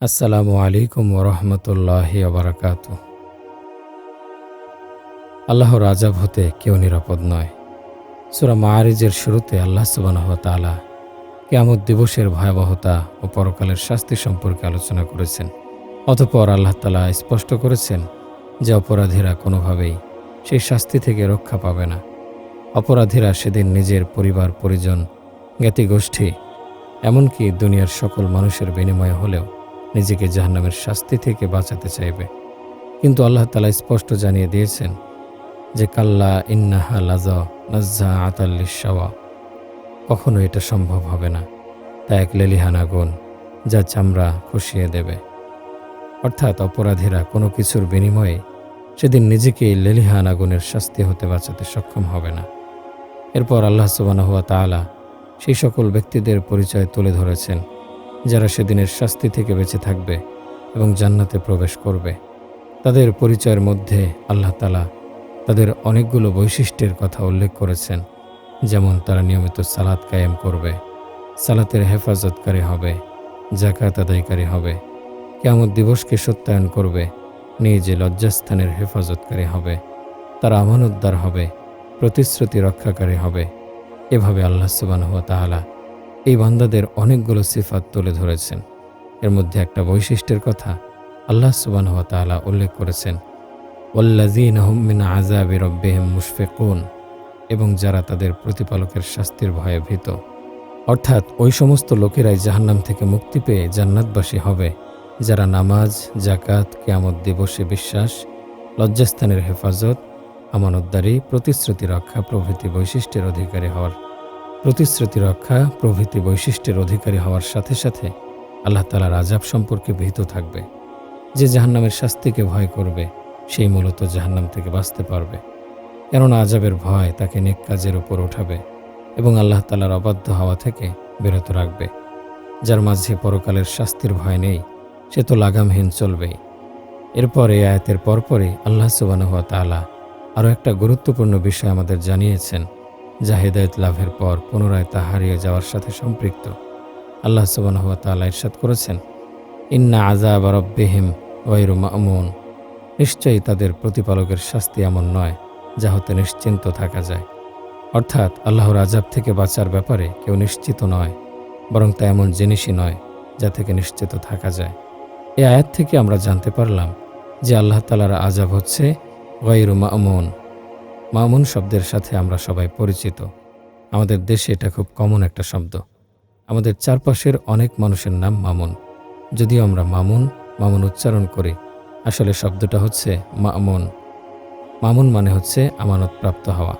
আসসালামু আলাইকুম ওরহমতুল্লাহ আবরাকাত আল্লাহর আজাব হতে কেউ নিরাপদ নয়। সুরা মারিজের শুরুতে আল্লাহ সুবাহ তালা কেয়ামত দিবসের ভয়াবহতা ও পরকালের শাস্তি সম্পর্কে আলোচনা করেছেন। অতপর আল্লাহ তালা স্পষ্ট করেছেন যে অপরাধীরা কোনোভাবেই সেই শাস্তি থেকে রক্ষা পাবে না। অপরাধীরা সেদিন নিজের পরিবার, পরিজন, জ্ঞাতিগোষ্ঠী, এমনকি দুনিয়ার সকল মানুষের বিনিময় হলেও নিজেকে জাহান্নামের শাস্তি থেকে বাঁচাতে চাইবে। কিন্তু আল্লাহ তালা স্পষ্ট জানিয়ে দিয়েছেন যে, কাল্লা ইন্নাহা লাজা নাজ্জা আতাল্লিশাওয়া কখনো এটা সম্ভব হবে না। তা এক লেলিহান আগুন যা চামড়া খুশিয়ে দেবে। অর্থাৎ অপরাধীরা কোনো কিছুর বিনিময়ে সেদিন নিজেকে লেলিহান আগুনের শাস্তি হতে বাঁচাতে সক্ষম হবে না। এরপর আল্লাহ সুবানাহুয়া তালা সেই সকল ব্যক্তিদের পরিচয় তুলে ধরেছেন। যারা সেদিনের শাস্তি থেকে বেঁচে থাকবে এবং জান্নাতে প্রবেশ করবে। তাদের পরিচয়ের মধ্যে আল্লাহ তালা তাদের অনেকগুলো বৈশিষ্ট্যের কথা উল্লেখ করেছেন, যেমন তারা নিয়মিত সালাত কায়েম করবে, সালাতের হেফাজতকারী হবে জাকাত আদায়কারী হবে কেমন দিবসকে সত্যায়ন করবে, নিজে লজ্জাস্থানের হেফাজতকারী হবে, তারা আমানতদার হবে, প্রতিশ্রুতি রক্ষাকারী হবে। এভাবে আল্লাহ সুবাহ তাআলা এই বান্দাদের অনেকগুলো সিফাত তুলে ধরেছেন। এর মধ্যে একটা বৈশিষ্ট্যের কথা আল্লাহ সুবাহ তাআলা উল্লেখ করেছেন ওল্লাজিন আহমিন আজাবি রব্বেহেম মুশফেকুন এবং যারা তাদের প্রতিপালকের শাস্তির ভয়ে ভীত। অর্থাৎ ওই সমস্ত লোকেরাই জাহান্নাম থেকে মুক্তি পেয়ে জান্নাতবাসী হবে, যারা নামাজ জাকাত কেয়ামত দিবসে বিশ্বাস, লজ্জাস্থানের হেফাজত, আমানতদারি, প্রতিশ্রুতি রক্ষা প্রভৃতি বৈশিষ্ট্যের অধিকারী হওয়ার প্রতিশ্রুতি রক্ষা প্রভৃতি বৈশিষ্ট্যের অধিকারী হওয়ার সাথে সাথে আল্লাহ তালার আজাব সম্পর্কে ভীত থাকবে। যে জাহান্নামের শাস্তিকে ভয় করবে, সেই মূলত জাহান্নাম থেকে বাঁচতে পারবে। কেননা আজাবের ভয় তাকে নেক কাজের ওপর ওঠাবে এবং আল্লাহ তালার অবাধ্য হওয়া থেকে বিরত রাখবে। যার মাঝে পরকালের শাস্তির ভয় নেই, সে তো লাগামহীন চলবেই। এরপর এই আয়াতের পরপরই আল্লাহ সুবাহ তালা আরও একটা গুরুত্বপূর্ণ বিষয় আমাদের জানিয়েছেন। যা হেদায়ত লাভের পর পুনরায় তা হারিয়ে যাওয়ার সাথে সম্পৃক্ত। আল্লাহ সুবাহ তালা ইরশাদ করেছেন, ইন্না আজাব রব্বেহিম ওয়াইরু মামুন। নিশ্চয়ই তাদের প্রতিপালকের শাস্তি এমন নয়, যা হতে নিশ্চিন্ত থাকা যায়। অর্থাৎ আল্লাহর আজাব থেকে বাঁচার ব্যাপারে কেউ নিশ্চিত নয়, বরং তা এমন জিনিসই নয়, যা থেকে নিশ্চিত থাকা যায়। এ আয়াত থেকে আমরা জানতে পারলাম যে আল্লাহ তালার আজাব হচ্ছে ওয়াইরু মামুন। মামুন শব্দের সাথে আমরা সবাই পরিচিত। আমাদের দেশে এটা খুব কমন একটা শব্দ। আমাদের চারপাশের অনেক মানুষের নাম মামুন। যদিও আমরা মামুন মামুন উচ্চারণ করি। আসলে শব্দটা হচ্ছে মামুন। মামুন মানে হচ্ছে আমানতপ্রাপ্ত হওয়া।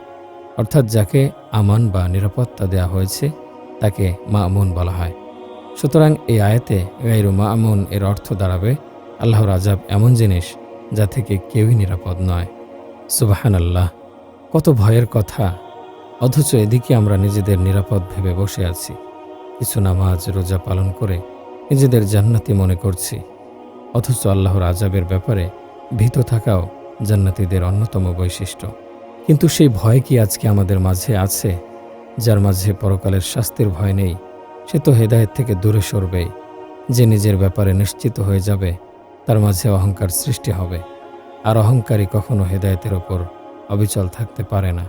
অর্থাৎ যাকে আমান বা নিরাপত্তা দেওয়া হয়েছে, তাকে মামুন বলা হয়। সুতরাং এই আয়াতে গাইরু মামুন এর অর্থ দাঁড়াবে, আল্লাহর আজাব এমন জিনিস যা থেকে কেউই নিরাপদ নয়। সুবাহান আল্লাহ কত ভয়ের কথা। অথচ এদিকে আমরা নিজেদের নিরাপদ ভেবে বসে আছি। কিছু নামাজ, রোজা পালন করে নিজেদের জান্নাতি মনে করছি। অথচ আল্লাহর আজাবের ব্যাপারে ভীত থাকাও জান্নাতিদের অন্যতম বৈশিষ্ট্য। কিন্তু সেই ভয় কি আজকে আমাদের মাঝে আছে? যার মাঝে পরকালের শাস্তির ভয় নেই, সে তো হেদায়েত থেকে দূরে সরবেই। যে নিজের ব্যাপারে নিশ্চিত হয়ে যাবে, তার মাঝে অহংকার সৃষ্টি হবে। আর অহংকারী কখনো হেদায়েতের ওপর অবিচল থাকতে পারে না।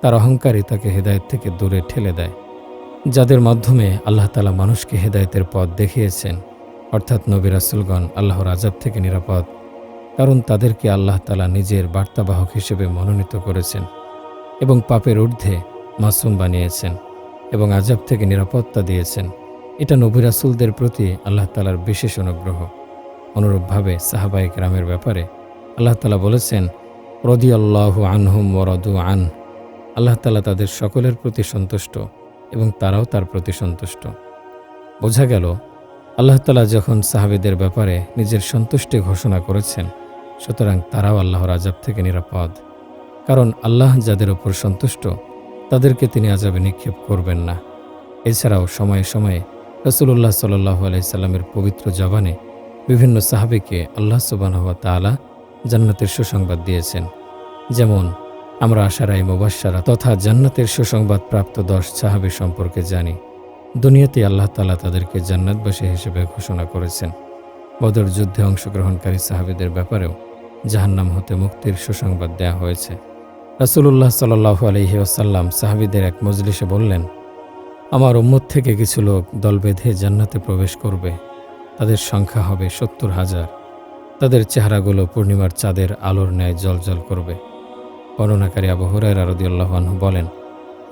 তার অহংকারই তাকে হেদায়েত থেকে দূরে ঠেলে দেয়। যাদের মাধ্যমে আল্লাহ তালা মানুষকে হেদায়েতের পথ দেখিয়েছেন, অর্থাৎ নবী রাসুলগণ আল্লাহর আজাব থেকে নিরাপদ, কারণ তাদেরকে আল্লাহ তালা নিজের বার্তাবাহক হিসেবে মনোনীত করেছেন এবং পাপের ঊর্ধ্বে মাসুম বানিয়েছেন এবং আজাব থেকে নিরাপত্তা দিয়েছেন। এটা নবী রাসুলদের প্রতি আল্লাহ তালার বিশেষ অনুগ্রহ। অনুরূপভাবে সাহাবাইক রামের ব্যাপারে আল্লাহ তালা বলেছেন রদি আল্লাহ আনহুম ওরদু আন। আল্লাহ তালা তাদের সকলের প্রতি সন্তুষ্ট এবং তারাও তার প্রতি সন্তুষ্ট। বোঝা গেল, আল্লাহ তালা যখন সাহাবিদের ব্যাপারে নিজের সন্তুষ্টি ঘোষণা করেছেন, সুতরাং তারাও আল্লাহর আজাব থেকে নিরাপদ। কারণ আল্লাহ যাদের ওপর সন্তুষ্ট, তাদেরকে তিনি আজাবে নিক্ষেপ করবেন না। এছাড়াও সময়ে সময়ে রসুল্লাহ সাল্লাহ আলাইসাল্লামের পবিত্র জবানে বিভিন্ন সাহাবিকে আল্লাহ সুবাহ তালা জান্নাতের সুসংবাদ দিয়েছেন। যেমন, আমরা আশারাই মুবাসারা তথা জান্নাতের সুসংবাদ প্রাপ্ত দশ সাহাবি সম্পর্কে জানি। দুনিয়াতে আল্লাহ তালা তাদেরকে জান্নাতবাসী হিসেবে ঘোষণা করেছেন। বদর যুদ্ধে অংশগ্রহণকারী সাহাবিদের ব্যাপারেও জাহান্নাম হতে মুক্তির সুসংবাদ দেয়া হয়েছে। রাসূলুল্লাহ সাল্লাহু আলহি আসাল্লাম সাহাবিদের এক মজলিসে বললেন, আমার উম্মত থেকে কিছু লোক দল বেঁধে জান্নাতে প্রবেশ করবে। তাদের সংখ্যা হবে সত্তর হাজার। তাদের চেহারাগুলো পূর্ণিমার চাঁদের আলোর ন্যায় জলজল করবে। বর্ণনাকারী আবু হুরায়রা রাদিয়াল্লাহু আনহু বলেন,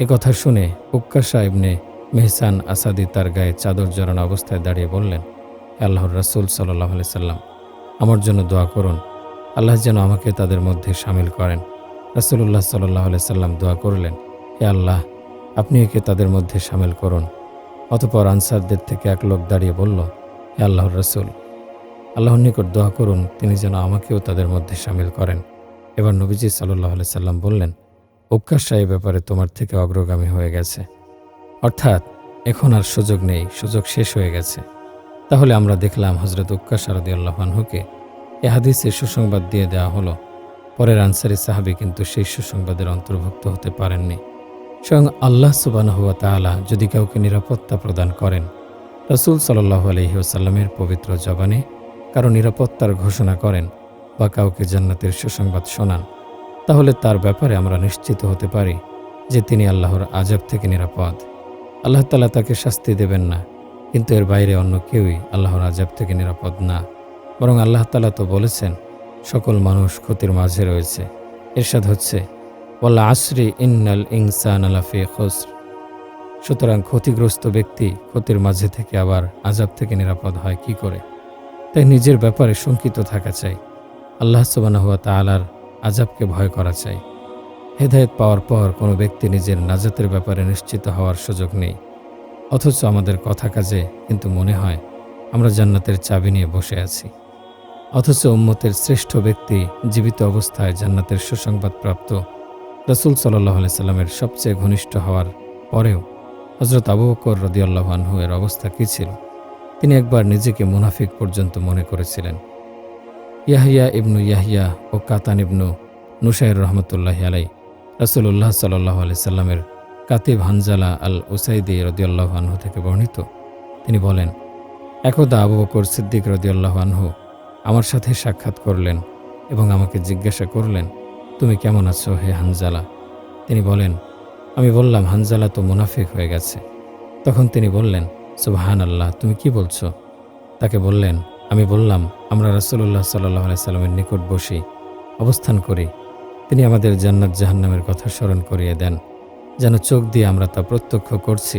এ কথা শুনে উক্কাশা ইবনে মেহসান আসাদি তার গায়ে চাদর জড়ানো অবস্থায় দাঁড়িয়ে বললেন, আল্লাহর রাসূল সাল্লাহ সাল্লাম, আমার জন্য দোয়া করুন। আল্লাহ যেন আমাকে তাদের মধ্যে সামিল করেন। রাসূলুল্লাহ সাল্লাহ সাল্লাম দোয়া করলেন হে আল্লাহ, আপনি একে তাদের মধ্যে সামিল করুন। অতপর আনসারদের থেকে এক লোক দাঁড়িয়ে বলল হে আল্লাহর রাসূল। আল্লাহর নিকট দোয়া করুন, তিনি যেন আমাকেও তাদের মধ্যে সামিল করেন। এবার নবীজি সাল্লাহ আলি সাল্লাম বললেন উৎকাশা এই ব্যাপারে তোমার থেকে অগ্রগামী হয়ে গেছে। অর্থাৎ, এখন আর সুযোগ নেই, সুযোগ শেষ হয়ে গেছে। তাহলে আমরা দেখলাম হজরত উক্কাশা রদি আল্লাহানহুকে এ হাদিসে সুসংবাদ দিয়ে দেওয়া হলো। পরের আনসারি সাহাবি কিন্তু সেই সুসংবাদের অন্তর্ভুক্ত হতে পারেননি। স্বয়ং আল্লাহ সুবানহুয়া তাআলা যদি কাউকে নিরাপত্তা প্রদান করেন, রসুল সাল্লাহ আলহি ওসাল্লামের পবিত্র জবানে কারও নিরাপত্তার ঘোষণা করেন বা কাউকে জান্নাতের সুসংবাদ শোনান, তাহলে তার ব্যাপারে আমরা নিশ্চিত হতে পারি যে তিনি আল্লাহর আজব থেকে নিরাপদ। আল্লাহ তালা তাকে শাস্তি দেবেন না, কিন্তু এর বাইরে অন্য কেউই আল্লাহর আজব থেকে নিরাপদ না। বরং আল্লাহ তালা তো বলেছেন, সকল মানুষ ক্ষতির মাঝে রয়েছে। এরশাদ হচ্ছে ওয়াল্লা আশ্রি ইন্নাল ইনসান আলাফি খসর। সুতরাং ক্ষতিগ্রস্ত ব্যক্তি ক্ষতির মাঝে থেকে আবার আজাব থেকে নিরাপদ হয় কি করে? তাই নিজের ব্যাপারে শঙ্কিত থাকা চাই। আল্লাহ সুবানাহুয়া তালার আজাবকে ভয় করা চাই। হেদায়েত পাওয়ার পর কোনো ব্যক্তি নিজের নাজাতের ব্যাপারে নিশ্চিত হওয়ার সুযোগ নেই। অথচ আমাদের কথা কাজে কিন্তু মনে হয় আমরা জান্নাতের চাবি নিয়ে বসে আছি। অথচ উম্মতের শ্রেষ্ঠ ব্যক্তি জীবিত অবস্থায় জান্নাতের সুসংবাদপ্রাপ্ত রসুল সাল্লাহ সাল্লামের সবচেয়ে ঘনিষ্ঠ হওয়ার পরেও হজরত আবু বকর রদিয়াল্লাহ আনহু এর অবস্থা কী ছিল? তিনি একবার নিজেকে মুনাফিক পর্যন্ত মনে করেছিলেন। ইয়াহিয়া ইবনু ইয়াহিয়া ও কাতান ইবনু নুসাইর রহমতুল্লাহ আলাই রসুল্লাহ সাল্লাহ আলি সাল্লামের কাতিব হানজালা আল উসাইদি রদিয়াল্লাহ আনহু থেকে বর্ণিত। তিনি বলেন, একদা আবু বকর সিদ্দিক রদিয়াল্লাহ আনহু আমার সাথে সাক্ষাৎ করলেন এবং আমাকে জিজ্ঞাসা করলেন, তুমি কেমন আছো হে হানজালা? তিনি বলেন, আমি বললাম, হানজালা তো মুনাফিক হয়ে গেছে। তখন তিনি বললেন সুবাহান আল্লাহ তুমি কি বলছো? তাকে বললেন, আমি বললাম, আমরা রাসুল্লাহ সাল্লাহ সাল্লামের নিকট বসি, অবস্থান করি। তিনি আমাদের জান্নাত জাহান্নামের কথা স্মরণ করিয়ে দেন, যেন চোখ দিয়ে আমরা তা প্রত্যক্ষ করছি।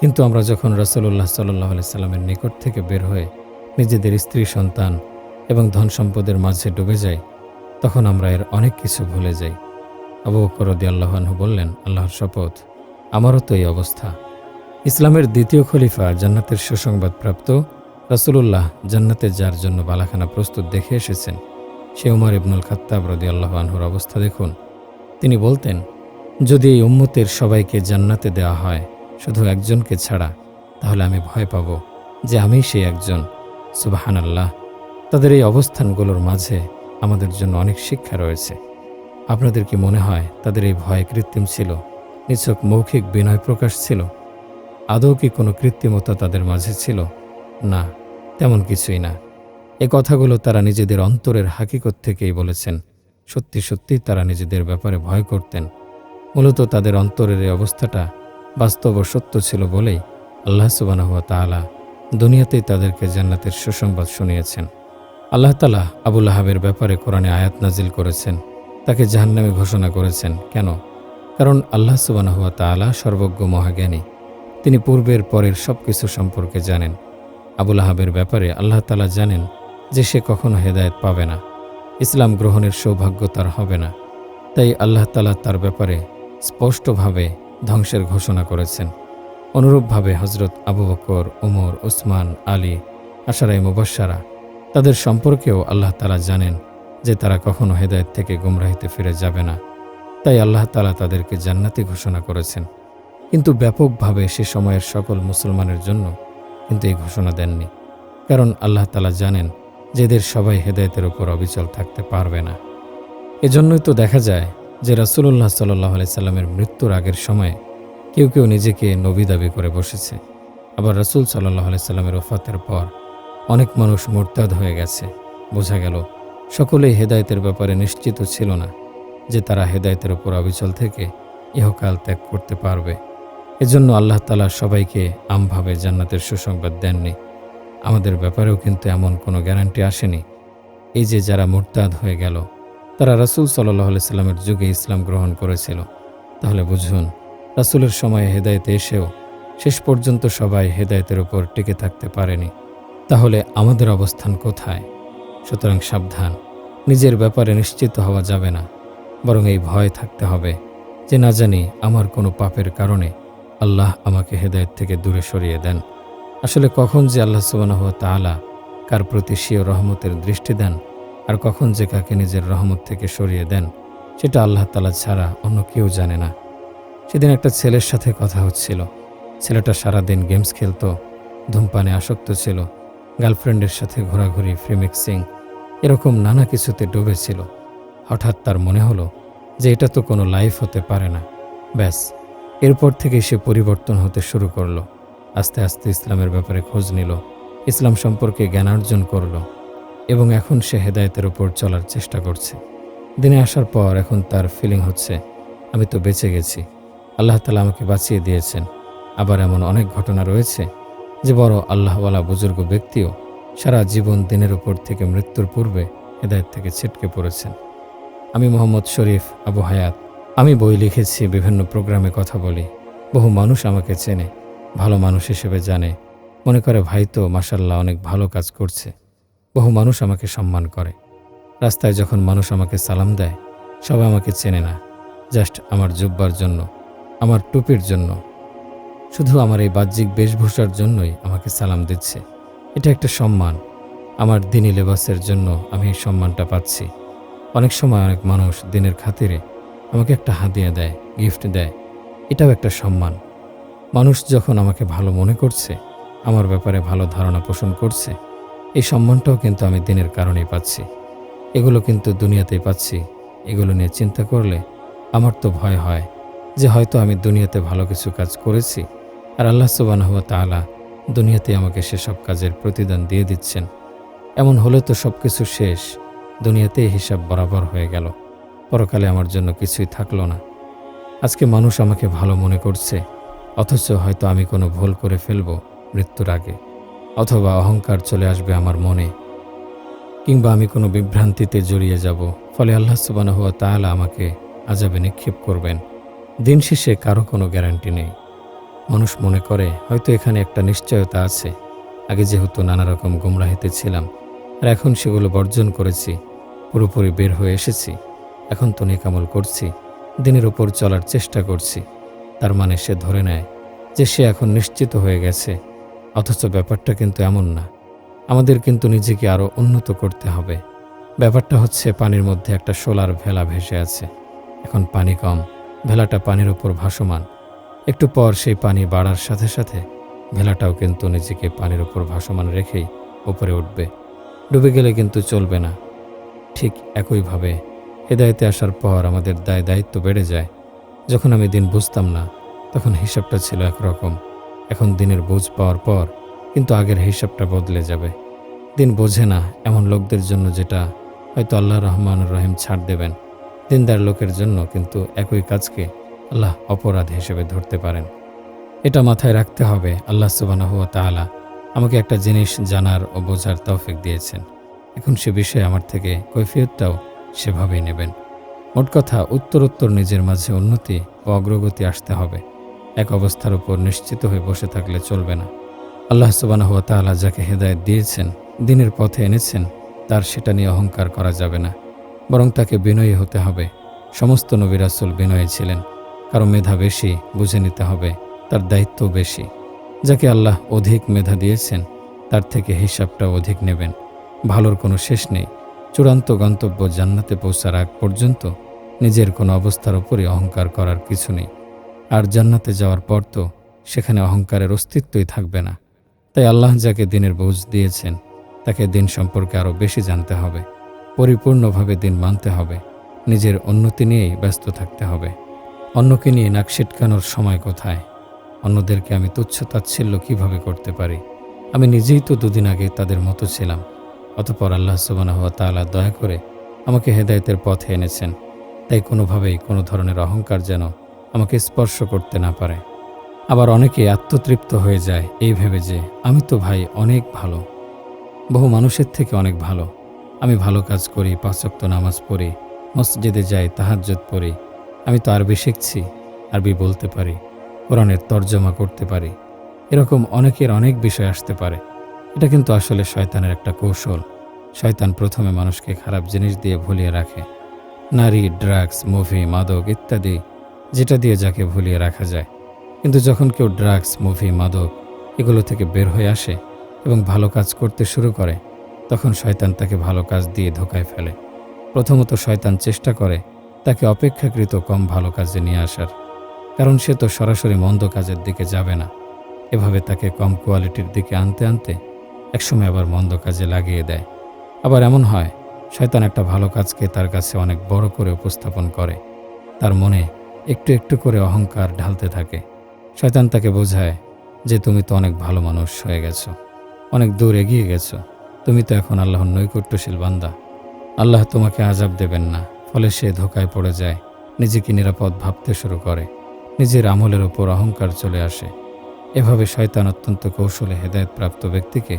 কিন্তু আমরা যখন রসুল্লাহ সাল্লাহ সাল্লামের নিকট থেকে বের হয়ে নিজেদের স্ত্রী, সন্তান এবং ধন সম্পদের মাঝে ডুবে যাই, তখন আমরা এর অনেক কিছু ভুলে যাই। আবু করদি আল্লাহানহু বললেন, আল্লাহর শপথ, আমারও তো এই অবস্থা। ইসলামের দ্বিতীয় খলিফা জান্নাতের সুসংবাদপ্রাপ্ত রাসুলুল্লাহ জান্নাতে যার জন্য বালাখানা প্রস্তুত দেখে এসেছেন, সে উমর ইবনুল খাত্তাব রদি আল্লাহ আনহুর অবস্থা দেখুন। তিনি বলতেন, যদি এই উম্মতের সবাইকে জান্নাতে দেওয়া হয় শুধু একজনকে ছাড়া, তাহলে আমি ভয় পাব যে আমি সেই একজন। সুবাহান আল্লাহ তাদের এই অবস্থানগুলোর মাঝে আমাদের জন্য অনেক শিক্ষা রয়েছে। আপনাদের কি মনে হয় তাদের এই ভয় কৃত্রিম ছিল? নিছক মৌখিক বিনয় প্রকাশ ছিল? আদৌ কি কোনো কৃত্রিমতা তাদের মাঝে ছিল? না, তেমন কিছুই না। এ কথাগুলো তারা নিজেদের অন্তরের হাকিকত থেকেই বলেছেন। সত্যি সত্যি তারা নিজেদের ব্যাপারে ভয় করতেন। মূলত তাদের অন্তরের এই অবস্থাটা বাস্তব ও সত্য ছিল বলেই আল্লাহ সুবানাহুয়া তালা দুনিয়াতেই তাদেরকে জান্নাতের সুসংবাদ শুনিয়েছেন। আল্লাহ তালা আবুল আহাবের ব্যাপারে কোরআনে আয়াত নাজিল করেছেন। তাকে জাহান্নামে ঘোষণা করেছেন। কেন? কারণ আল্লাহ সুবানাহুয়া তালা সর্বজ্ঞ মহাজ্ঞানী। তিনি পূর্বের পরের সব কিছু সম্পর্কে জানেন। আবুল আহাবের ব্যাপারে আল্লাহ তালা জানেন যে সে কখনো হেদায়েত পাবে না। ইসলাম গ্রহণের সৌভাগ্য তার হবে না। তাই আল্লাহ তালা তার ব্যাপারে স্পষ্টভাবে ধ্বংসের ঘোষণা করেছেন। অনুরূপভাবে হজরত আবু বকর ওমর ওসমান আলী, আশারাই মুবাসারা তাদের সম্পর্কেও আল্লাহ তালা জানেন যে তারা কখনো হেদায়েত থেকে গুমরাহিতে ফিরে যাবে না। তাই আল্লাহ তালা তাদেরকে জান্নাতি ঘোষণা করেছেন। কিন্তু ব্যাপকভাবে সে সময়ের সকল মুসলমানের জন্য কিন্তু এই ঘোষণা দেননি। কারণ আল্লাহ তালা জানেন যে এদের সবাই হেদায়তের ওপর অবিচল থাকতে পারবে না। এজন্যই তো দেখা যায় যে রাসুল্লাহ সাল্লাহ সাল্লামের মৃত্যুর আগের সময়ে কেউ কেউ নিজেকে নবী দাবি করে বসেছে। আবার রাসুল সাল্লাহ সাল্লামের ওফাতের পর অনেক মানুষ মোরতাদ হয়ে গেছে। বোঝা গেল, সকলেই হেদায়েতের ব্যাপারে নিশ্চিত ছিল না যে তারা হেদায়েতের ওপর অবিচল থেকে ইহকাল ত্যাগ করতে পারবে। এজন্য আল্লাহ তালা সবাইকে আমভাবে জান্নাতের সুসংবাদ দেননি। আমাদের ব্যাপারেও কিন্তু এমন কোনো গ্যারান্টি আসেনি। এই যে যারা মোরতাদ হয়ে গেল, তারা রাসূল সাল্লাহ সাল্লামের যুগে ইসলাম গ্রহণ করেছিল। তাহলে বুঝুন, রাসূলের সময়ে হেদায়েতে এসেও শেষ পর্যন্ত সবাই হেদায়েতের উপর টিকে থাকতে পারেনি। তাহলে আমাদের অবস্থান কোথায়? সুতরাং সাবধান, নিজের ব্যাপারে নিশ্চিত হওয়া যাবে না। বরং এই ভয় থাকতে হবে যে না জানি আমার কোনো পাপের কারণে আল্লাহ আমাকে হেদায়েত থেকে দূরে সরিয়ে দেন। আসলে কখন যে আল্লাহ সুবাহ তাআলা কার প্রতি স্বীয় রহমতের দৃষ্টি দেন আর কখন যে কাকে নিজের রহমত থেকে সরিয়ে দেন, সেটা আল্লাহ তালা ছাড়া অন্য কেউ জানে না। সেদিন একটা ছেলের সাথে কথা হচ্ছিল। ছেলেটা সারাদিন গেমস খেলতো, ধূমপানে আসক্ত ছিল, গার্লফ্রেন্ডের সাথে ঘোরাঘুরি ফ্রি মিক্সিং এরকম নানা কিছুতে ডুবেছিল। হঠাৎ তার মনে হলো যে এটা তো কোনো লাইফ হতে পারে না। ব্যাস এরপর থেকে সে পরিবর্তন হতে শুরু করল। আস্তে আস্তে ইসলামের ব্যাপারে খোঁজ নিল। ইসলাম সম্পর্কে জ্ঞানার্জন করল এবং এখন সে হেদায়তের ওপর চলার চেষ্টা করছে। দিনে আসার পর এখন তার ফিলিং হচ্ছে, আমি তো বেঁচে গেছি। আল্লাহ তালা আমাকে বাঁচিয়ে দিয়েছেন। আবার এমন অনেক ঘটনা রয়েছে যে বড় আল্লাহওয়ালা বুজুর্গ ব্যক্তিও সারা জীবন দিনের উপর থেকে মৃত্যুর পূর্বে হেদায়েত থেকে ছিটকে পড়েছেন। আমি মোহাম্মদ শরীফ আবু হায়াত আমি বই লিখেছি, বিভিন্ন প্রোগ্রামে কথা বলি। বহু মানুষ আমাকে চেনে, ভালো মানুষ হিসেবে জানে। মনে করে, ভাই তো মাসাল্লাহ অনেক ভালো কাজ করছে। বহু মানুষ আমাকে সম্মান করে। রাস্তায় যখন মানুষ আমাকে সালাম দেয়, সবাই আমাকে চেনে না। জাস্ট আমার জুব্বার জন্য, আমার টুপির জন্য। শুধু আমার এই বাহ্যিক বেশভূষার জন্যই আমাকে সালাম দিচ্ছে। এটা একটা সম্মান। আমার দিনী লেবাসের জন্য আমি এই সম্মানটা পাচ্ছি। অনেক সময় অনেক মানুষ দিনের খাতিরে আমাকে একটা হাদিয়া দেয় গিফট দেয়। এটাও একটা সম্মান। মানুষ যখন আমাকে ভালো মনে করছে, আমার ব্যাপারে ভালো ধারণা পোষণ করছে, এই সম্মানটাও কিন্তু আমি দিনের কারণেই পাচ্ছি। এগুলো কিন্তু দুনিয়াতেই পাচ্ছি। এগুলো নিয়ে চিন্তা করলে আমার তো ভয় হয় যে হয়তো আমি দুনিয়াতে ভালো কিছু কাজ করেছি আর আল্লাহ সুবাহ তাআলা দুনিয়াতে আমাকে সেসব কাজের প্রতিদান দিয়ে দিচ্ছেন। এমন হলে তো সব কিছু শেষ। দুনিয়াতেই হিসাব বরাবর হয়ে গেল। পরকালে আমার জন্য কিছুই থাকল না। আজকে মানুষ আমাকে ভালো মনে করছে, অথচ হয়তো আমি কোনো ভুল করে ফেলব মৃত্যুর আগে, অথবা অহংকার চলে আসবে আমার মনে, কিংবা আমি কোনো বিভ্রান্তিতে জড়িয়ে যাব। ফলে আল্লাহ সুবান হুয়া তাহলে আমাকে আজাবে নিক্ষেপ করবেন। দিন শেষে কারও কোনো গ্যারান্টি নেই। মানুষ মনে করে, হয়তো এখানে একটা নিশ্চয়তা আছে। আগে যেহেতু নানা রকম গুমরাহিতে ছিলাম, আর এখন সেগুলো বর্জন করেছি, পুরোপুরি বের হয়ে এসেছি। এখন তো নিকামল করছি, দিনের উপর চলার চেষ্টা করছি। তার মানে সে ধরে নেয় যে সে এখন নিশ্চিত হয়ে গেছে, অথচ ব্যাপারটা কিন্তু এমন না। আমাদের কিন্তু নিজেকে আরও উন্নত করতে হবে। ব্যাপারটা হচ্ছে পানির মধ্যে একটা সোলার ভেলা ভেসে আছে। এখন পানি কম, ভেলাটা পানির উপর ভাসমান। একটু পর সেই পানি বাড়ার সাথে সাথে ভেলাটাও কিন্তু নিজেকে পানির উপর ভাসমান রেখেই উপরে উঠবে। ডুবে গেলে কিন্তু চলবে না। ঠিক একইভাবে হেদায়তে আসার পর আমাদের দায় দায়িত্ব বেড়ে যায়। যখন আমি দিন বুঝতাম না, তখন হিসাবটা ছিল একরকম। এখন দিনের বুঝ পাওয়ার পর কিন্তু আগের হিসাবটা বদলে যাবে। দিন বোঝে না এমন লোকদের জন্য যেটা হয়তো আল্লাহ রহমান রহিম ছাড় দেবেন। দিনদার লোকের জন্য কিন্তু একই কাজকে আল্লাহ অপরাধ হিসেবে ধরতে পারেন। এটা মাথায় রাখতে হবে, আল্লাহ সুবানাহ তাআলা আমাকে একটা জিনিস জানার ও বোঝার তৌফিক দিয়েছেন। এখন সে বিষয়ে আমার থেকে কৈফিয়তটাও সেভাবেই নেবেন। মোট কথা, উত্তরোত্তর নিজের মাঝে উন্নতি ও অগ্রগতি আসতে হবে। এক অবস্থার উপর নিশ্চিত হয়ে বসে থাকলে চলবে না। আল্লাহ সুবানাহ তাআলা যাকে হেদায়ত দিয়েছেন, দিনের পথে এনেছেন, তার সেটা নিয়ে অহংকার করা যাবে না। বরং তাকে বিনয়ী হতে হবে। সমস্ত নবিরাসুল বিনয়ী ছিলেন। কারও মেধা বেশি, বুঝে নিতে হবে। তার দায়িত্ব বেশি। যাকে আল্লাহ অধিক মেধা দিয়েছেন, তার থেকে হিসাবটা অধিক নেবেন। ভালোর কোনো শেষ নেই। চূড়ান্ত গন্তব্য জান্নাতে পৌঁছার আগ পর্যন্ত নিজের কোনো অবস্থার উপরই অহংকার করার কিছু নেই। আর জান্নাতে যাওয়ার পর তো সেখানে অহংকারের অস্তিত্বই থাকবে না। তাই আল্লাহ যাকে দিনের বোঝ দিয়েছেন, তাকে দিন সম্পর্কে আরও বেশি জানতে হবে, পরিপূর্ণভাবে দিন মানতে হবে, নিজের উন্নতি নিয়েই ব্যস্ত থাকতে হবে। অন্যকে নিয়ে নাক ছিটকানোর সময় কোথায়? অন্যদেরকে আমি তুচ্ছ তাচ্ছিল্য কীভাবে করতে পারি? আমি নিজেই তো দুদিন আগে তাদের মতো ছিলাম। অতপর আল্লাহ সুবানাহ তাআলা দয়া করে আমাকে হেদায়েতের পথে এনেছেন। তাই কোনোভাবেই কোনো ধরনের অহংকার যেন আমাকে স্পর্শ করতে না পারে। আবার অনেকে আত্মতৃপ্ত হয়ে যায় এই ভেবে যে, আমি তো ভাই অনেক ভালো। বহু মানুষের থেকে অনেক ভালো। আমি ভালো কাজ করি পাঁচক্ত নামাজ পড়ি, মসজিদে যাই, তাহাজ্জুদ পড়ি। আমি তো আরবি শিখছি, আরবি বলতে পারি, কোরআনের তর্জমা করতে পারি। এরকম অনেকের অনেক বিষয় আসতে পারে। এটা কিন্তু আসলে শয়তানের একটা কৌশল। শয়তান প্রথমে মানুষকে খারাপ জিনিস দিয়ে ভুলিয়ে রাখে। নারী, ড্রাগস, মুভি, মাদক ইত্যাদি, যেটা দিয়ে যাকে ভুলিয়ে রাখা যায়। কিন্তু যখন কেউ ড্রাগস, মুভি, মাদক এগুলো থেকে বের হয়ে আসে এবং ভালো কাজ করতে শুরু করে, তখন শয়তান তাকে ভালো কাজ দিয়ে ধোকায় ফেলে। প্রথমত শয়তান চেষ্টা করে তাকে অপেক্ষাকৃত কম ভালো কাজে নিয়ে আসার। কারণ সে তো সরাসরি মন্দ কাজের দিকে যাবে না। এভাবে তাকে কম কোয়ালিটির দিকে আনতে আনতে একসময় আবার মন্দ কাজে লাগিয়ে দেয়। আবার এমন হয়, শয়তান একটা ভালো কাজকে তার কাছে অনেক বড় করে উপস্থাপন করে। তার মনে একটু একটু করে অহংকার ঢালতে থাকে। শয়তান তাকে বোঝায় যে তুমি তো অনেক ভালো মানুষ হয়ে গেছো, অনেক দূর এগিয়ে গেছো, তুমি তো এখন আল্লাহর নৈকট্যশীল বান্দা। আল্লাহ তোমাকে আজাব দেবেন না, ফলে সে ধোকায় পড়ে যায়, নিজেকে নিরাপদ ভাবতে শুরু করে, নিজের আমলের ওপর অহংকার চলে আসে। এভাবে শয়তান অত্যন্ত কৌশলে হেদায়তপ্রাপ্ত ব্যক্তিকে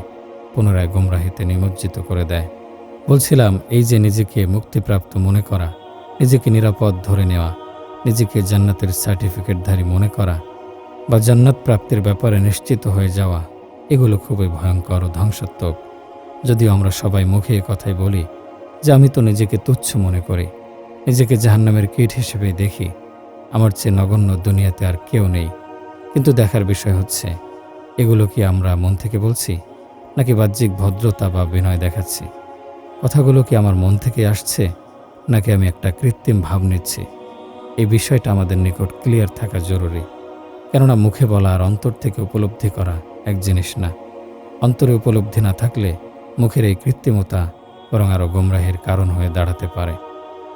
পুনরায় গুমরাহিতে নিমজ্জিত করে দেয়। বলছিলাম, এই যে নিজেকে মুক্তিপ্রাপ্ত মনে করা, নিজেকে নিরাপদ ধরে নেওয়া, নিজেকে জান্নাতের সার্টিফিকেটধারী মনে করা বা জান্নাত প্রাপ্তির ব্যাপারে নিশ্চিত হয়ে যাওয়া, এগুলো খুবই ভয়ঙ্কর ও ধ্বংসাত্মক। যদিও আমরা সবাই মুখে কথাই বলি যে আমি তো নিজেকে তুচ্ছ মনে করি, নিজেকে জাহান্নামের কীট হিসেবে দেখি। আমার চেয়ে নগণ্য দুনিয়াতে আর কেউ নেই। কিন্তু দেখার বিষয় হচ্ছে, এগুলো কি আমরা মন থেকে বলছি? নাকি বাহ্যিক ভদ্রতা বা বিনয় দেখাচ্ছি। কথাগুলো কি আমার মন থেকে আসছে, নাকি আমি একটা কৃত্রিম ভাব নিচ্ছি? এই বিষয়টা আমাদের নিকট ক্লিয়ার থাকা জরুরি। কেননা মুখে বলা আর অন্তর থেকে উপলব্ধি করা এক জিনিস না। অন্তরে উপলব্ধি না থাকলে মুখের এই কৃত্রিমতা বরং আরও গোমরাহের কারণ হয়ে দাঁড়াতে পারে।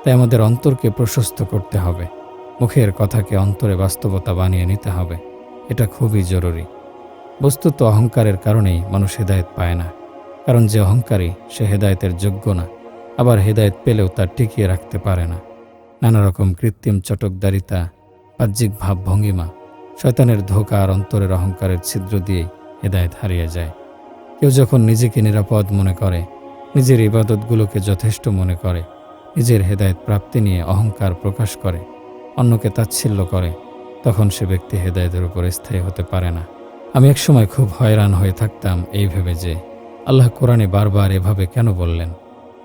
তাই আমাদের অন্তরকে প্রশস্ত করতে হবে। মুখের কথাকে অন্তরে বাস্তবতা বানিয়ে নিতে হবে। এটা খুবই জরুরি। বস্তুত অহংকারের কারণেই মানুষ হেদায়েত পায় না। কারণ যে অহংকারী, সে হেদায়েতের যোগ্য না। আবার হেদায়েত পেলেও তা টিকিয়ে রাখতে পারে না। নানা রকম কৃত্রিম চটকদারিতা, বাহ্যিক ভাবভঙ্গিমা শয়তানের ধোকা আর অন্তরের অহংকারের ছিদ্র দিয়ে হেদায়েত হারিয়ে যায়। কেউ যখন নিজেকে নিরাপদ মনে করে, নিজের ইবাদতগুলোকে যথেষ্ট মনে করে, নিজের হেদায়েত প্রাপ্তি নিয়ে অহংকার প্রকাশ করে, অন্যকে তাচ্ছিল্য করে, তখন সে ব্যক্তি হেদায়েতের উপর স্থায়ী হতে পারে না। আমি একসময় খুব হয়রান হয়ে থাকতাম এই ভেবে যে আল্লাহ কোরআনে বারবার এভাবে কেন বললেন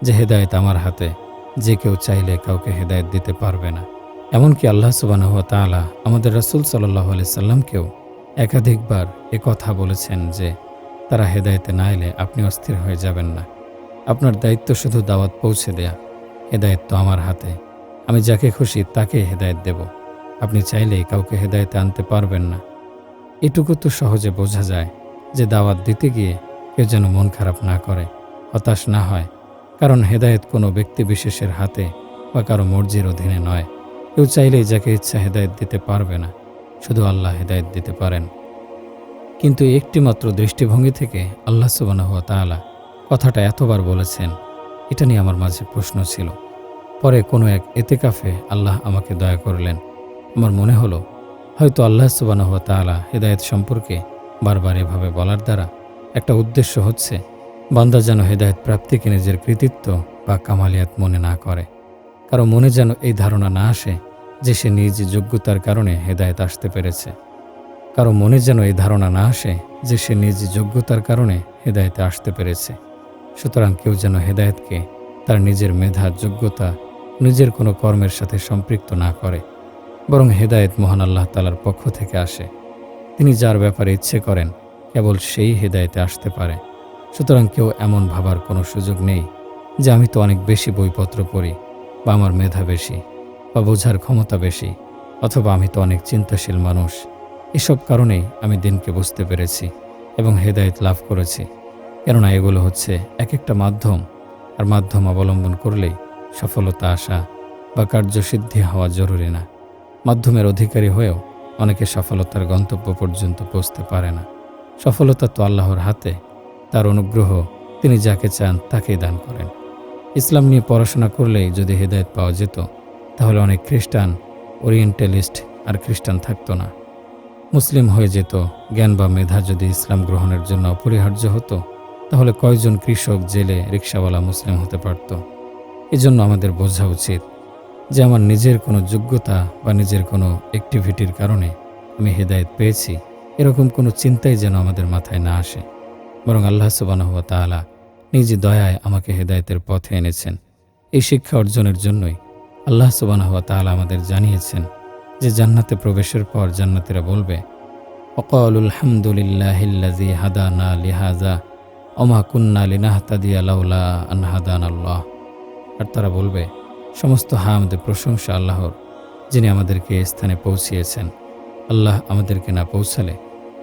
যে হেদায়েত আমার হাতে, যে কেউ চাইলে কাউকে হেদায়েত দিতে পারবে না। এমনকি আল্লাহ সুবাহ তাআলা আমাদের রসুল সাল্লাহ আলি সাল্লামকেও একাধিকবার এ কথা বলেছেন যে তারা হেদায়েতে না এলে আপনি অস্থির হয়ে যাবেন না। আপনার দায়িত্ব শুধু দাওয়াত পৌঁছে দেয়া, হেদায়েত তো আমার হাতে। আমি যাকে খুশি তাকে হেদায়েত দেব। আপনি চাইলেই কাউকে হেদায়েতে আনতে পারবেন না। এটুকু তো সহজে বোঝা যায় যে দাওয়াত দিতে গিয়ে কেউ যেন মন খারাপ না করে, হতাশ না হয়। কারণ হেদায়েত কোনো ব্যক্তি বিশেষের হাতে বা কারও মর্জির অধীনে নয়। কেউ চাইলেই যাকে ইচ্ছা হেদায়েত দিতে পারবে না, শুধু আল্লাহ হেদায়েত দিতে পারেন। কিন্তু একটিমাত্র দৃষ্টিভঙ্গি থেকে আল্লাহ সুবাহ তাআলা কথাটা এতবার বলেছেন, এটা নিয়ে আমার মাঝে প্রশ্ন ছিল। পরে কোনো এক এতে কাফে আল্লাহ আমাকে দয়া করলেন। আমার মনে হলো হয়তো আল্লাহ সুবাহ তাআলা হেদায়েত সম্পর্কে বারবার এভাবে বলার দ্বারা একটা উদ্দেশ্য হচ্ছে, বান্দা যেন হেদায়েত প্রাপ্তিকে নিজের কৃতিত্ব বা কামালিয়াত মনে না করে। কারও মনে যেন এই ধারণা না আসে যে সে নিজ যোগ্যতার কারণে হেদায়েত আসতে পেরেছে। কারও মনে যেন এই ধারণা না আসে যে সে নিজ যোগ্যতার কারণে হেদায়েতে আসতে পেরেছে। সুতরাং কেউ যেন হেদায়েতকে তার নিজের মেধা, যোগ্যতা, নিজের কোনো কর্মের সাথে সম্পৃক্ত না করে। বরং হেদায়েত মহান আল্লাহ তালার পক্ষ থেকে আসে। তিনি যার ব্যাপারে ইচ্ছে করেন, কেবল সেই হেদায়েতে আসতে পারে। সুতরাং কেউ এমন ভাবার কোনো সুযোগ নেই যে আমি তো অনেক বেশি বইপত্র পড়ি বা আমার মেধা বেশি বা বোঝার ক্ষমতা বেশি অথবা আমি তো অনেক চিন্তাশীল মানুষ। এসব কারণেই আমি দিনকে বুঝতে পেরেছি এবং হেদায়েত লাভ করেছি। কেননা এগুলো হচ্ছে এক একটা মাধ্যম আর মাধ্যম অবলম্বন করলেই সফলতা আসা বা কার্যসিদ্ধি হওয়া জরুরি না। মাধ্যমের অধিকারী হয়েও অনেকে সফলতার গন্তব্য পর্যন্ত পৌঁছতে পারে না। সফলতা তো আল্লাহর হাতে, তার অনুগ্রহ তিনি যাকে চান তাকেই দান করেন। ইসলাম নিয়ে পড়াশোনা করলেই যদি হেদায়ত পাওয়া যেত, তাহলে অনেক খ্রিস্টান, ওরিয়েন্টালিস্ট আর খ্রিস্টান থাকতো না। মুসলিম হয়ে যেত, জ্ঞান বা মেধা যদি ইসলাম গ্রহণের জন্য অপরিহার্য হতো, তাহলে কয়জন কৃষক, জেলে, রিক্সাওয়ালা মুসলিম হতে পারত? এজন্য আমাদের বোঝা উচিত যে আমার নিজের কোনো যোগ্যতা বা নিজের কোনো অ্যাক্টিভিটির কারণে আমি হেদায়েত পেয়েছি, এরকম কোনো চিন্তাই যেন আমাদের মাথায় না আসে। বরং আল্লাহ সুবানাহ তাআলা নিজ দয়ায় আমাকে হেদায়তের পথে এনেছেন। এই শিক্ষা অর্জনের জন্যই আল্লাহ সুবানাহ তাআলা আমাদের জানিয়েছেন যে জান্নাতে প্রবেশের পর জান্নাতিরা বলবে হামদুলিল্লাহিল্লাজি হাদানা লিহাজা অমা কুন্না লিনাহতাদিয়া লাউলা আন হাদান আল্লাহ আর তারা বলবে সমস্ত হামদে প্রশংসা আল্লাহর, যিনি আমাদেরকে এই স্থানে পৌঁছিয়েছেন। আল্লাহ আমাদেরকে না পৌঁছালে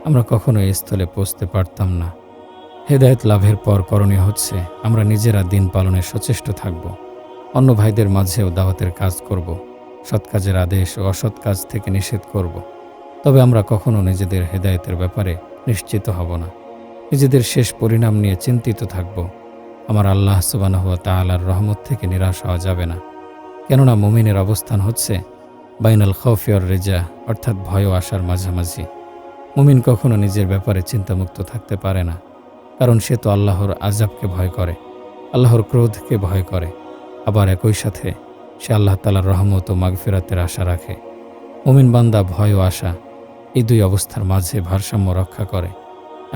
আমরা কখনো এই স্থলে পৌঁছতে পারতাম না। হেদায়েত লাভের পর করণীয় হচ্ছে আমরা নিজেরা দিন পালনে সচেষ্ট থাকব। অন্য ভাইদের মাঝেও দাওয়াতের কাজ করব, সৎ কাজের আদেশ ও অসৎ কাজ থেকে নিষেধ করব। তবে আমরা কখনো নিজেদের হেদায়েতের ব্যাপারে নিশ্চিত হব না। নিজেদের শেষ পরিণাম নিয়ে চিন্তিত থাকব। আমার আল্লাহ সুবানাহ তাআলার রহমত থেকে নিরাশ হওয়া যাবে না। কেননা মুমিনের অবস্থান হচ্ছে বাইনাল খৌফিয়র রেজা, অর্থাৎ ভয় ও আশার মাঝামাঝি। মুমিন কখনো নিজের ব্যাপারে চিন্তামুক্ত থাকতে পারে না, কারণ সে তো আল্লাহর আজাবকে ভয় করে, আল্লাহর ক্রোধকে ভয় করে। আবার একই সাথে সে আল্লাহ তালার রহমত ও মাগফিরাতের আশা রাখে। মুমিন বান্দা ভয় ও আশা এই দুই অবস্থার মাঝে ভারসাম্য রক্ষা করে।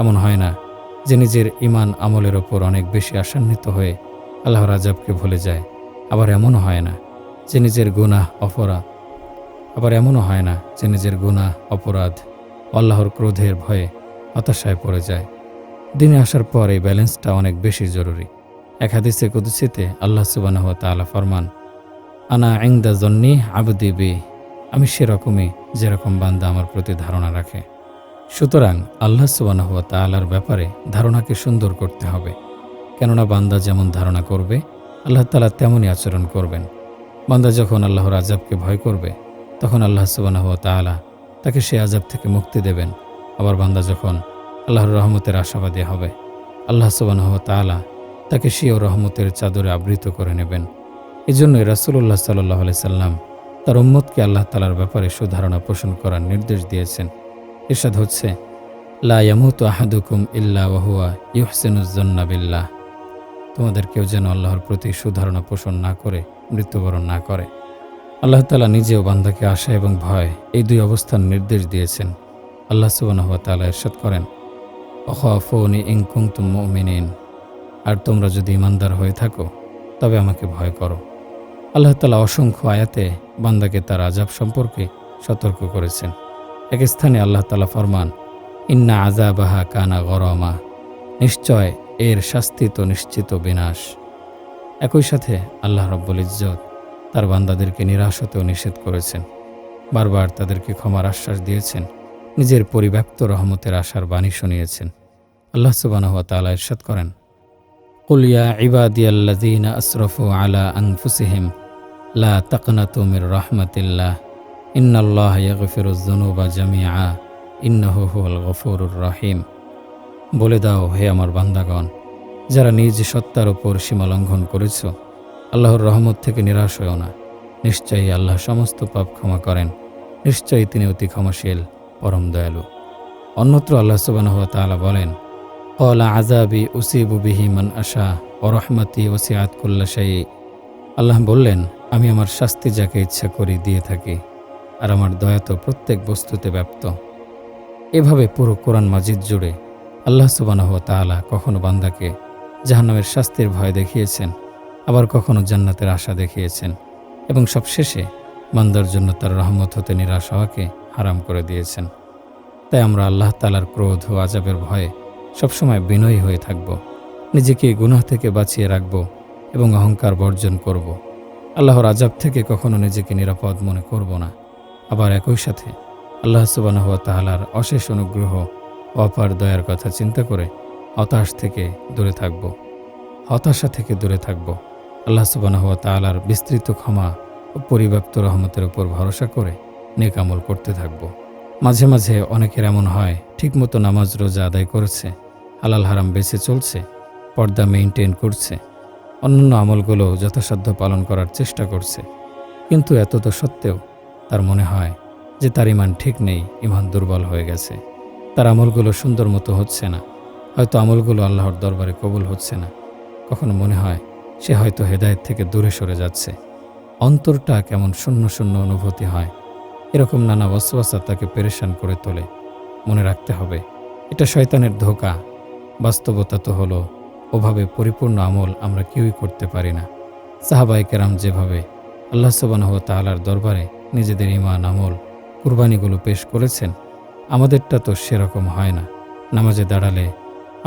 এমন হয় না যে নিজের ইমান আমলের ওপর অনেক বেশি আশান্বিত হয়ে আল্লাহর আজাবকে ভুলে যায়। আবার এমনও হয় না যে নিজের গুনাহ, অপরাধ। আবার এমনও হয় না যে নিজের গুনাহ, অপরাধ আল্লাহর ক্রোধের ভয়ে হতাশায় পড়ে যায়। দিনে আসার পর এই ব্যালেন্সটা অনেক বেশি জরুরি। এক হাদিসে কুদুসিতে আল্লাহ সুবানাহ তাআলা ফরমান, আনা আইন্দা জন্নি আবদি বি, আমি সেরকমই যেরকম বান্দা আমার প্রতি ধারণা রাখে। সুতরাং আল্লাহ সুবানাহ তাআলার ব্যাপারে ধারণাকে সুন্দর করতে হবে। কেননা বান্দা যেমন ধারণা করবে, আল্লাহ তাআলা তেমনই আচরণ করবেন। বান্দা যখন আল্লাহর আজাবকে ভয় করবে, তখন আল্লাহ সুবানাহ তাআলা তাকে সে আজাব থেকে মুক্তি দেবেন। আবার বান্দা যখন আল্লাহর রহমতের আশাবাদী হবে, আল্লাহ সুবানাহ তাআলা তাকে সিও রহমতের চাদরে আবৃত করে নেবেন। এই জন্যই রাসুল্লাহ সাল্লাহ সাল্লাম তার উম্মতকে আল্লাহ তালার ব্যাপারে সুধারণা পোষণ করার নির্দেশ দিয়েছেন। এরশাদ হচ্ছে, লা আহাদুকুম ইল্লা ওয়াহুয়া ইউহসেনুজ্জন্না বিল্লাহ। তোমাদের কেউ যেন আল্লাহর প্রতি সুধারণা পোষণ না করে মৃত্যুবরণ না করে। আল্লাহ তালা নিজেও বান্দাকে আশা এবং ভয় এই দুই অবস্থান নির্দেশ দিয়েছেন। আল্লাহ সুবাহ তালা এরশাদ করেন, অখাফনি ইংকুং তুম মিনিন আর তোমরা যদি ইমানদার হয়ে থাকো, তবে আমাকে ভয় করো। আল্লাহ তালা অসংখ্য আয়াতে বান্দাকে তার আজাব সম্পর্কে সতর্ক করেছেন। এক স্থানে আল্লাহ তালা ফরমান, ইন্না আজাবাহা কানা গরমা নিশ্চয় এর শাস্তি তো নিশ্চিত বিনাশ একই সাথে আল্লাহ রব্বুল ইজ্জত তার বান্দাদেরকে নিরাশ হতেও নিষেধ করেছেন। বারবার তাদেরকে ক্ষমার আশ্বাস দিয়েছেন। নিজের পরিব্যাপ্ত রহমতের আশার বাণী শুনিয়েছেন। আল্লাহ সুবানহুয়া তালা ইরশাদ করেন কুলিয়া ইবাদিয়াল্লাদিন আশরফু আলা আনফুসিহিম, লা তাকনা তুমির রহমতিল্লাহ, ইন্নাল্লাহ ইয়ফিরুজনুবা জামিয়া ইন্নাহু গফরুর গফুরুর রহিম। বলে দাও, হে আমার বান্দাগণ যারা নিজ সত্তার ওপর সীমা লঙ্ঘন করেছ, আল্লাহর রহমত থেকে নিরাশ হয়েও না। নিশ্চয়ই আল্লাহ সমস্ত পাপ ক্ষমা করেন। নিশ্চয়ই তিনি অতি ক্ষমাশীল, পরম দয়ালু। অন্যত্র আল্লাহ সুবাহ তাআলা বলেন কলা আজাবি উসিবু বিহি মান আশা ও রহমতি ওসিয়াত কুল্লা শাই আল্লাহ বললেন, আমি আমার শাস্তি যাকে ইচ্ছা করি দিয়ে থাকি, আর আমার দয়া তো প্রত্যেক বস্তুতে ব্যপ্ত। এভাবে পুরো কোরআন মাজিদ জুড়ে আল্লাহ সুবানাহ তাআলা কখনো বান্দাকে জাহান্নামের শাস্তির ভয় দেখিয়েছেন, আবার কখনো জান্নাতের আশা দেখিয়েছেন এবং সবশেষে বান্দার জন্য তার রহমত হতে নিরাশ হওয়াকে হারাম করে দিয়েছেন। তাই আমরা আল্লাহ তালার ক্রোধ ও আজাবের ভয়ে সবসময় বিনয়ী হয়ে থাকব, নিজেকে গুনাহ থেকে বাঁচিয়ে রাখব এবং অহংকার বর্জন করব। আল্লাহর আজাব থেকে কখনো নিজেকে নিরাপদ মনে করব না। আবার একই সাথে আল্লাহ সুবানাহ তাহালার অশেষ অনুগ্রহ অপার দয়ার কথা চিন্তা করে হতাশ থেকে দূরে থাকব। হতাশা থেকে দূরে থাকব। আল্লাহ সুবানাহ তালার বিস্তৃত ক্ষমা ও পরিব্যাপ্ত রহমতের উপর ভরসা করে নেকামল করতে থাকব। মাঝে মাঝে অনেকের এমন হয়, ঠিকমতো নামাজ রোজা আদায় করেছে, হালাল হারাম বেঁচে চলছে, পর্দা মেনটেন করছে, অন্যান্য আমলগুলো যথাসাধ্য পালন করার চেষ্টা করছে। কিন্তু এত তো সত্ত্বেও তার মনে হয় যে তার ইমান ঠিক নেই ইমান দুর্বল হয়ে গেছে। তার আমলগুলো সুন্দর মতো হচ্ছে না। হয়তো আমলগুলো আল্লাহর দরবারে কবুল হচ্ছে না। কখনো মনে হয় সে হয়তো হেদায়েত থেকে দূরে সরে যাচ্ছে। অন্তরটা কেমন শূন্য শূন্য অনুভূতি হয়। এরকম নানা ওয়াসওয়াসা তাকে পেরেশান করে তোলে। মনে রাখতে হবে, এটা শয়তানের ধোকা। বাস্তবতা তো হলো, ওভাবে পরিপূর্ণ আমল আমরা কেউই করতে পারি না। সাহাবাই কেরাম যেভাবে আল্লাহ সুবাহ তালার দরবারে নিজেদের ইমান আমল, কুরবানিগুলো পেশ করেছেন, আমাদেরটা তো সেরকম হয় না। নামাজে দাঁড়ালে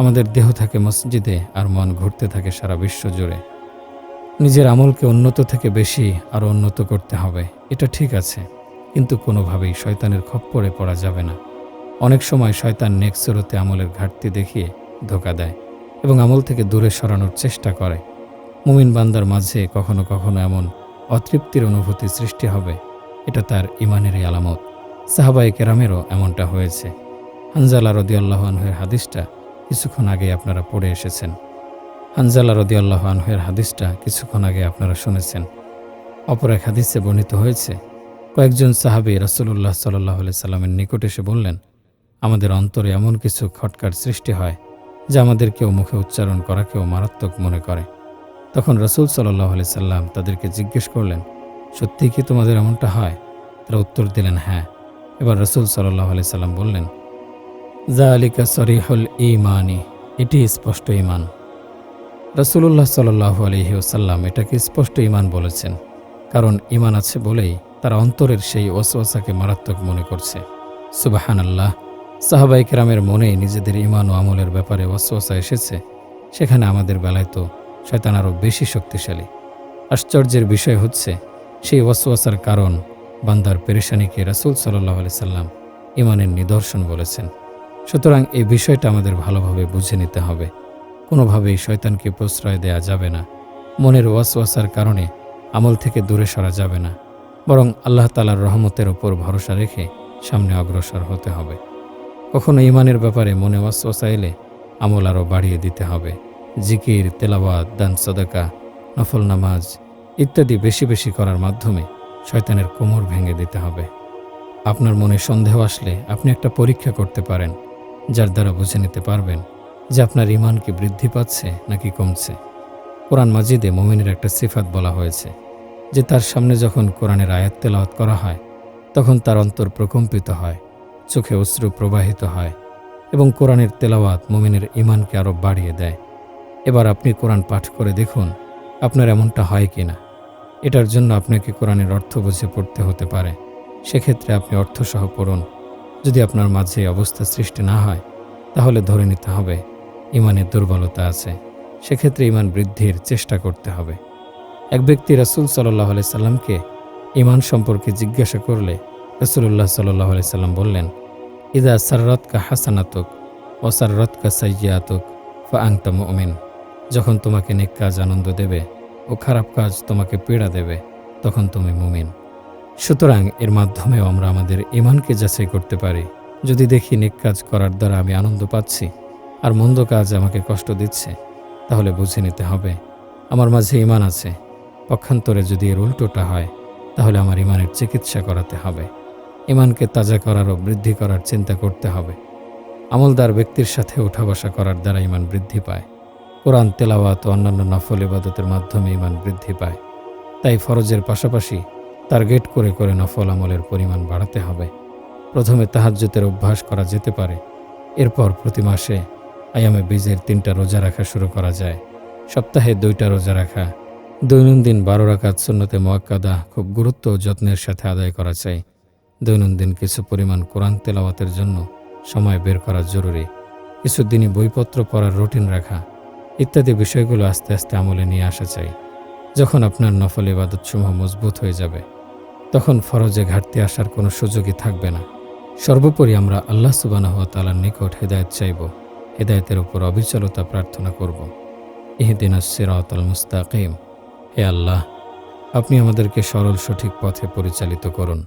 আমাদের দেহ থাকে মসজিদে আর মন ঘুরতে থাকে সারা বিশ্ব জুড়ে। নিজের আমলকে উন্নত থেকে বেশি আরও উন্নত করতে হবে, এটা ঠিক আছে, কিন্তু কোনোভাবেই শয়তানের খপ্পরে পড়া যাবে না। অনেক সময় শয়তান নেক্সরতে আমলের ঘাটতি দেখিয়ে ধোকা দেয় এবং আমল থেকে দূরে সরানোর চেষ্টা করে। মুমিন বান্দার মাঝে কখনো কখনো এমন অতৃপ্তির অনুভূতি সৃষ্টি হবে, এটা তার ইমানেরই আলামত। সাহাবাই কেরামেরও এমনটা হয়েছে। হানজালা রদিয়াল্লাহ আনহের হাদিসটা কিছুক্ষণ আগে আপনারা পড়ে এসেছেন। হানজালা রদিয়াল্লাহ আনহের হাদিসটা কিছুক্ষণ আগে আপনারা শুনেছেন। অপর এক হাদিসে বর্ণিত হয়েছে, কয়েকজন সাহাবি রাসুল্লাহ সাল্লাহ সাল্লামের নিকট এসে বললেন, আমাদের অন্তরে এমন কিছু খটকার সৃষ্টি হয়, যা আমাদের কেউ মুখে উচ্চারণ করাকেও মারাত্মক মনে করে। তখন রসুল সাল্লাহ আলি সাল্লাম তাদেরকে জিজ্ঞেস করলেন, সত্যি কি তোমাদের এমনটা হয়? তারা উত্তর দিলেন হ্যাঁ। এবার রসুল সাল্লাহ আলি সাল্লাম বললেন জা আলিকা সরিহল ইমানি এটি স্পষ্ট ইমান রসুল্লাহ সাল্লাহ আলহি ওসাল্লাম এটাকে স্পষ্ট ইমান বলেছেন, কারণ ইমান আছে বলেই তার অন্তরের সেই ওসওয়াসাকে মারাত্মক মনে করছে। সুবাহান আল্লাহ সাহাবাই কেরামের মনে নিজেদের ইমান ও আমলের ব্যাপারে ওসওয়াসা এসেছে, সেখানে আমাদের বেলায় তো শয়তান আরও বেশি শক্তিশালী। আশ্চর্যের বিষয় হচ্ছে, সেই ওসওয়াসার কারণ বান্দার পেরেশানিকে রাসুল সাল্লাহ আলি সাল্লাম ইমানের নিদর্শন বলেছেন। সুতরাং এই বিষয়টা আমাদের ভালোভাবে বুঝে নিতে হবে। কোনোভাবেই শয়তানকে প্রশ্রয় দেয়া যাবে না। মনের ওয়াসওয়াসার কারণে আমল থেকে দূরে সরা যাবে না। বরং আল্লাহ তালার রহমতের ওপর ভরসা রেখে সামনে অগ্রসর হতে হবে। কখনো ইমানের ব্যাপারে মনে ওয়াসওয়াসা এলে আমল আরও বাড়িয়ে দিতে হবে। জিকির, তেলাওয়াত, দান, সদাকা, নফল নামাজ ইত্যাদি বেশি বেশি করার মাধ্যমে শয়তানের কোমর ভেঙে দিতে হবে। আপনার মনে সন্দেহ আসলে আপনি একটা পরীক্ষা করতে পারেন। যার দ্বারা বুঝে নিতে পারবেন যে আপনার ইমান কি বৃদ্ধি পাচ্ছে নাকি কমছে। কোরআন মাজিদে মোমিনের একটা সিফাত বলা হয়েছে যে তার সামনে যখন কোরআনের আয়াত তেলাওয়াত করা হয়, তখন তার অন্তর প্রকম্পিত হয়, চোখে অশ্রু প্রবাহিত হয় এবং কোরআনের তেলাওয়াত মোমিনের ইমানকে আরও বাড়িয়ে দেয়। এবার আপনি কোরআন পাঠ করে দেখুন, আপনার এমনটা হয় কি না? এটার জন্য আপনাকে কোরআনের অর্থ বুঝে পড়তে হতে পারে। সেক্ষেত্রে আপনি অর্থসহ পড়ুন। যদি আপনার মাঝে অবস্থা সৃষ্টি না হয়, তাহলে ধরে নিতে হবে ইমানের দুর্বলতা আছে। সেক্ষেত্রে ইমান বৃদ্ধির চেষ্টা করতে হবে। এক ব্যক্তি রাসুল সাল্লাহ আলি সাল্লামকে ইমান সম্পর্কে জিজ্ঞাসা করলে রসুল্লাহ সাল্লাহ আলি সাল্লাম বললেন, ইদা সাররতকা হাসানাতুক ও সাররতকা সাইয়াতুক ফা আংতা মুমিন। যখন তোমাকে নেক কাজ আনন্দ দেবে ও খারাপ কাজ তোমাকে পীড়া দেবে, তখন তুমি মুমিন। সুতরাং এর মাধ্যমেও আমরা আমাদের ইমানকে যাচাই করতে পারি। যদি দেখি নেক কাজ করার দ্বারা আমি আনন্দ পাচ্ছি আর মন্দ কাজ আমাকে কষ্ট দিচ্ছে, তাহলে বুঝে নিতে হবে, আমার মাঝে ইমান আছে। পক্ষান্তরে যদি এর উল্টোটা হয়, তাহলে আমার ইমানের চিকিৎসা করাতে হবে। ইমানকে তাজা করার ও বৃদ্ধি করার চিন্তা করতে হবে। আমলদার ব্যক্তির সাথে ওঠা বসা করার দ্বারা ইমান বৃদ্ধি পায়। কোরআন, তেলাওয়াত ও অন্যান্য নফল ইবাদতের মাধ্যমে ইমান বৃদ্ধি পায়। তাই ফরজের পাশাপাশি টার্গেট করে করে নফল আমলের পরিমাণ বাড়াতে হবে। প্রথমে তাহাজ্যতের অভ্যাস করা যেতে পারে। এরপর প্রতি মাসে আয়ামে বীজের তিনটা রোজা রাখা শুরু করা যায়। সপ্তাহে দুইটা রোজা রাখা। দৈনন্দিন বারো রাকাত সুন্নতে মোয়াক্কাদা খুব গুরুত্ব ও যত্নের সাথে আদায় করা চাই। দৈনন্দিন কিছু পরিমাণ কোরআন তেলাওয়াতের জন্য সময় বের করা জরুরি। কিছু দিনই বইপত্র পড়ার রুটিন রাখা। ইত্যাদি বিষয়গুলো আস্তে আস্তে আমলে নিয়ে আসা চাই। যখন আপনার নফল ইবাদতসমূহ মজবুত হয়ে যাবে। তখন ফরজে ঘাটতি আসার কোনো সুযোগই থাকবে না। সর্বোপরি আমরা আল্লাহ সুবানাহ তালার নিকট হেদায়ত চাইব, হেদায়তের উপর অবিচলতা প্রার্থনা করব। ইহদিন সিরাতল মুস্তাকিম। হে আল্লাহ, আপনি আমাদেরকে সরল সঠিক পথে পরিচালিত করুন।